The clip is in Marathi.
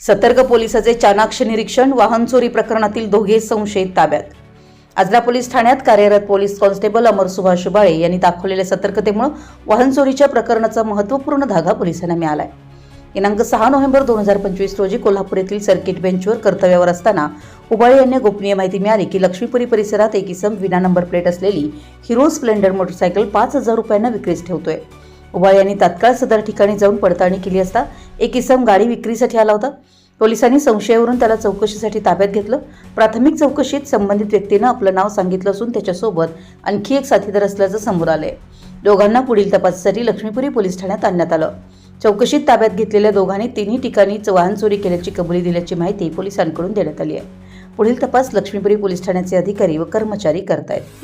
सतर्क पोलिसाचे चाणाक्ष निरीक्षण वाहन चोरी प्रकरणातील दोघे संशयित ताब्यात. आजरा पोलीस ठाण्यात कार्यरत पोलीस कॉन्स्टेबल अमर सुभाष शुभाळे यांनी दाखवलेल्या सतर्कतेमुळे वाहन चोरीच्या प्रकरणाचा महत्त्वपूर्ण धागा पोलिसांना मिळालाय. दिनांक सहा नोव्हेंबर दोन हजार पंचवीस रोजी कोल्हापूर येथील सर्किट बेंचवर कर्तव्यावर असताना उबाळे यांना गोपनीय माहिती मिळाली की लक्ष्मीपुरी परिसरात एक इसम विना नंबर प्लेट असलेली हिरो स्प्लेंडर मोटरसायकल पाच हजार रुपयांना विक्रीस ठेवतोय. उबाळे यांनी तात्काळ सदर ठिकाणी जाऊन पडताळणी केली असता एक इसम गाडी विक्रीसाठी आला होता. पोलिसांनी संशयावरून त्याला चौकशीसाठी ताब्यात घेतलं. प्राथमिक चौकशीत संबंधित व्यक्तीनं आपलं नाव सांगितलं असून त्याच्यासोबत आणखी एक साथीदार असल्याचं समोर आलंय. दोघांना पुढील तपासासाठी लक्ष्मीपुरी पोलीस ठाण्यात आणण्यात आलं. चौकशीत ताब्यात घेतलेल्या दोघांनी तिन्ही ठिकाणी वाहन चोरी केल्याची कबुली दिल्याची माहिती पोलिसांकडून देण्यात आली आहे. पुढील तपास लक्ष्मीपुरी पोलीस ठाण्याचे अधिकारी व कर्मचारी करतायत.